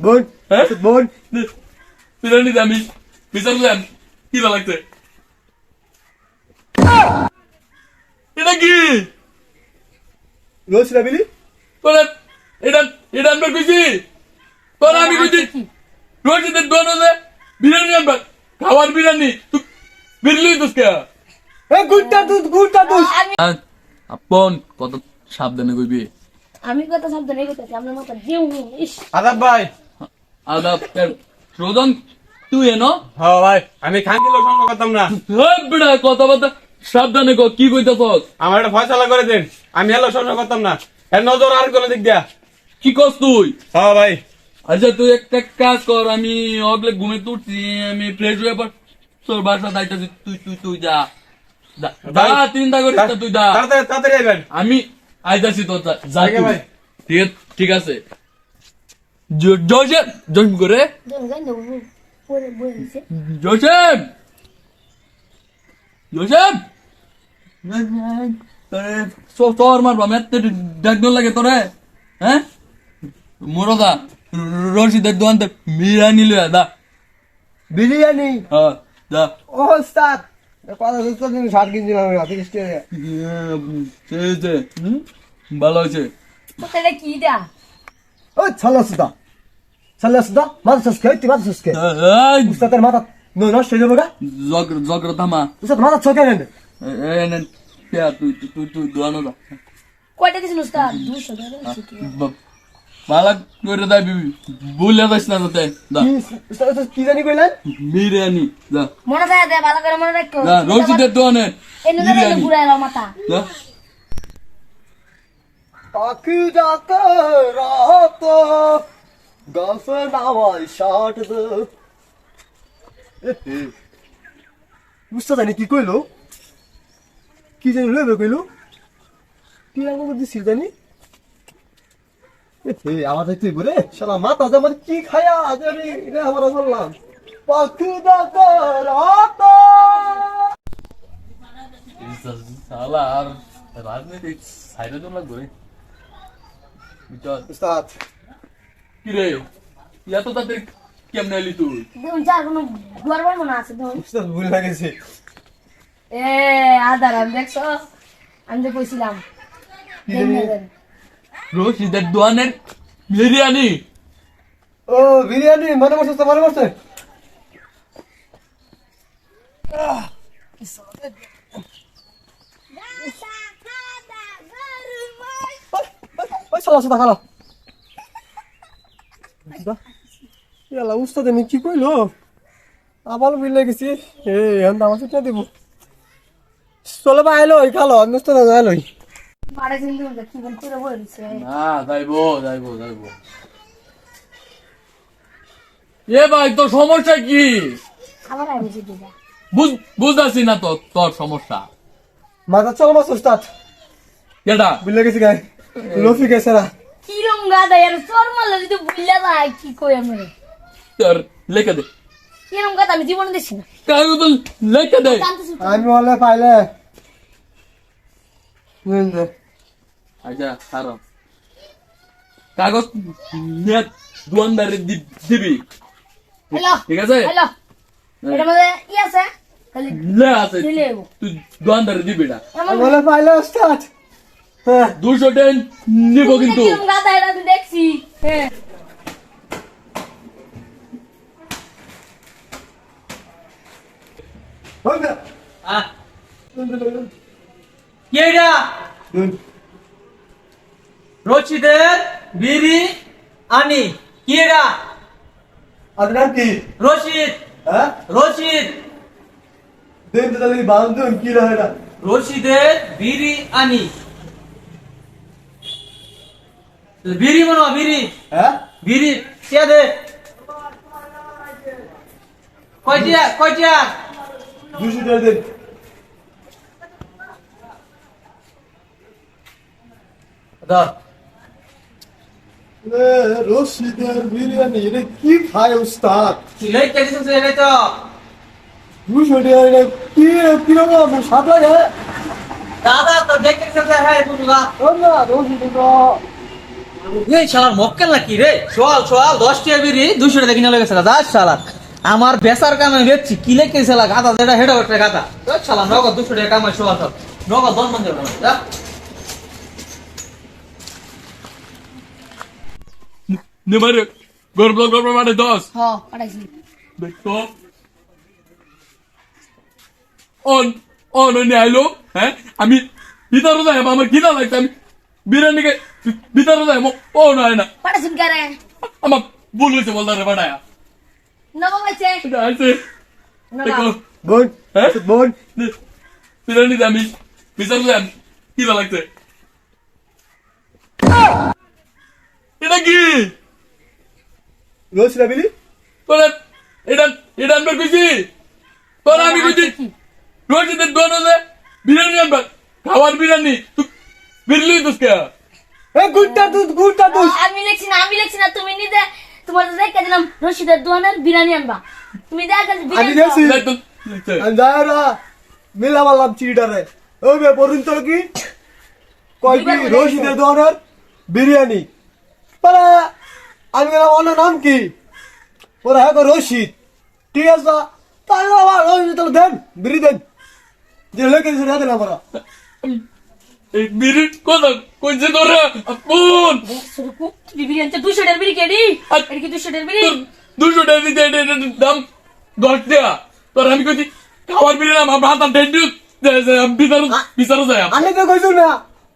বোন হ্যাঁ? বোন। বিরিয়ানি আমি বিচারলেন কি ভালো এটা কি? রোজ রাবিলি তোরা এটা এটা আনবার কইছি তোরা আমি কইছি কি? রোজিদের দোন হলে বিরিয়ানি আনবার খাওয়ার বিরিয়ানি। তুই বিরলি তুস কে এ গুড়টা দুধ গুড়টা দুধ। আপন কত সাবধানে কইবি। আমি কথা সাবধানে করতেছি আপনার মাথা জিউ ইস। আদাব ভাই। আদা রোদন তুই এনো? হ্যাঁ ভাই আমি সঙ্গ করতাম না। হ্যাঁ বেড়া কথা বার্তা সাবধানে কি কইতাছস? আমার একটা ফয়সালা করে দিন আমি সঙ্গ করতাম না। এর নজর আর কোনো দিক দিয়া। কি করছ তুই? হ্যাঁ ভাই। আচ্ছা তুই একটা কাজ কর আমি অগলে ঘুমে তুলছি আমি ফ্রেশ হয়ে পর তোর বাসা দাইতেছি তুই তুই তুই যা। চিন্তা করিস তুই যা তাড়াতাড়ি আমি আইতাছি যা ঠিক আছে জোসেফ করে? তোরে মারবা লাগে তোরে। হ্যাঁ? মোরদা রশিদের দোকান থেকে বিরিয়ানি লইয়া দা। বিরিয়ানি? হ্যাঁ দা। ও স্টার্ট কথা সুস্থ দিন সাত কেজি কিস্তি চেয়েছে ভালো আছে কোথায় কি দা ও ছালা সুদা। ছালা সুদা মাথা সস্কে তুই মাথা সস্কে উস্তাদের মাথা নয় নষ্ট হয়ে যাবে গা জগ- জগর থামা উস্তাদ মাথা চোখে নেন। এ- এ- পেয়া, তুই তুই তুই তুই দোয়ানো দা। কয়টা দিছিল উস্তাদ? দুশো টাকা দিছি। ভালো করে দা বিবি। ভুলে যাস না যাতে। দা। কি উস্তাদ উস্তাদ কি জানি কইলেন? বিরিয়ানি দা। মনে থাকে দে ভালো করে মনে রাখো। দা মাথা। দা। পাখি ডাকে রাত। গাছে নামাই ষাট উস্তাদ জানি কি কইলো? কি জানি লইবে কইলো? কি রাখব দিছিল জানি? আমার তুই বলে শালা মাথা যে আমার কি খায়া আমি এটা আমার বললাম। পাখি ডাকে রাত। সালা আর রাজনীতি সাইডে উস্তাদ। কি রে এত তাদের কেমনে এলি তুই? দেখুন যার কোনো গড়বড় মনে আছে দেখুন উস্তাদ ভুল লাগেছে এ আদার আমি দেখছ? আমি তো কইছিলাম। রশিদের দোকানের বিরিয়ানি? ও বিরিয়ানি মনে করছে তো মনে করছে ওই চলো সাদা খালো ইয়ালা উস্তাদ আমি কি কইলো? আবার বিল গেছি। এ এখন আমার দিব। চলে বা আইলো ওই খালো আমি উস্তাদ আইলো না যাইবো যাইবো যাইবো। এ ভাই তোর সমস্যা কি? বুঝতেছি না তো তোর সমস্যা। মাথা চলো উস্তাদ। বিল গেছি গাই। লফি গেছে না কিরম গাদা এর চোর মারলে যদি ভুলিয়া যায় কি কই আমি তোর লেখা দে। কিরম গাদা আমি জীবনে দেখছি না। কাগজ তো লেখা দে। আমি বলে পাইলে। বুঝলেন তো? আচ্ছা খারাপ কাগজ নিয়ে দোকানদারে দি- দিবি। হ্যালো ঠিক আছে? হ্যালো। এটার মধ্যে ই আছে? খালি লে আছে। তুই দোকানদারে দিবি না বলে পাইলে হ্যাঁ দুশো টেন নিব কিন্তু। দেখছি। হ্যাঁ। রচিদের বিড়ি আনি। কি এটা? আপনার কি? রশিদ। হ্যাঁ? রশিদ। দিন তো তাহলে বান্ধব কি রশিদের বিড়ি আনি। বিড়ি মনে হয়, বিড়ি। হ্যাঁ? বিড়ি। কে দে। কয়টিয়া কয়টিয়া দুশো টাকা দিন ধর। রশিদের বিরিয়ানি এটা কি খায় উস্তাদ? সিলাই কেটে শুনছে এটা তো। দুশো টাকা এটা কি কীরকম সাত লাগে দাদা তো দেখতে শুনছে হ্যাঁ বুঝলা না রশিদ এই শালার মক্কেল নাকি রে? সোয়াল সোয়াল দশ টাকা বিড়ি দুশো টাকা কিনে লেগেছে দাদা শালা আমার বেচার কামে বেচছি কি লেগে শালা গাদা যেটা হেডা ওটা গাদা। শালা নগদ দুশো টাকা কামাই সোয়াল সব নগদ দশ মন নেমারে গর্ব গর্ব মানে দশ। হ পাঠাইছি। দেখতো অন অন অনে আইলো হ্যাঁ? আমি ভিতরে যাই আমার লাগছে আমি বিরিয়ানিকে ভিতরে যাই ও নয় না পাঠাইছি কারে আমার ভুল হয়েছে বলতে বাড়ায়া নবম হয়েছে এটা আছে দেখো বোন? বোন বিরিয়ানিতে আমি ভিতরে যাই কিনা লাগছে এটা কি রোজ রাবিলি তোরা এটা এটা আনবার কইছি তোরা আমি কইছি রোজিদের দোন হলে বিরিয়ানি আনবার খাবার বিরিয়ানি তুই বিরলি তুসকে এ গুড্ডা দুধ গুড্ডা দুধ আমি লিখছি না আমি লিখছি না তুমি নিজে তোমার দেখে দিলাম রশিদের দোয়ানের বিরিয়ানি আনবা তুমি দেখে আমি বিরিয়ানি দেখছি আচ্ছা। আমি যারা মিলা মারলাম চিড়িটারে ওই বে পড়ুন তো কি কয় কি রশিদের দোকানের বিরিয়ানি পারা আমি গেলাম ওনার নাম কি ওরা হ্যাঁ গো রশিদ ঠিক আছে তো? তাই রশিদ তাহলে দেন বিরি দেন যে লেগে দিয়েছে দিলাম ওরা এই বিরি কথা কইছে তোরা? আপন বিরিয়ানি তো দুশো টাকার বিড়ি কেডি। এটা কি দুশো টাকার বিড়ি দুশো টাকা দিতে দাম দশ টাকা। তোর আমি কইছি খাবার বিরিয়ানি আমার হাত দিও বিচারো বিচারো যায় আমি তো কইছো না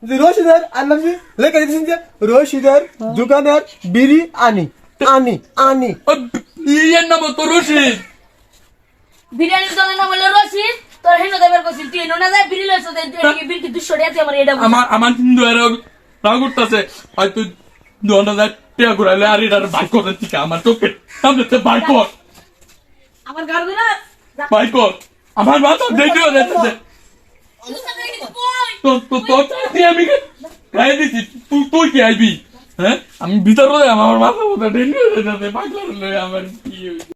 যে রশিদের আনলাম যে লেখা দিয়েছেন যে রশিদের দোকানের বিরি আনি আনি আনি। ইয়ের নাম তো রশিদ। বিরিয়ানির দোকানের নাম হলো রশিদ? তোর হেন দেবের কইছিল তুই এনো না বিড়ি লইছ দে বিড়ি কি দুশো টাকা আমার এটা আমার আমার কিন্তু এর রাগ উঠতেছে হয়তো দু হাজার টাকা ঘুরাইলে আর এটার বাইক করে ঠিক আমার চোখে সামনে বাইক কর আমার গাড়ি দিলা বাইক কর আমার মাথা দেখে যাচ্ছে তো তো তোর আমি খাই দিছি। তুই তুই কি আইবি? হ্যাঁ? আমি ভিতরে আমার মাথা মাথা ডেলি হয়ে যাচ্ছে আমার কি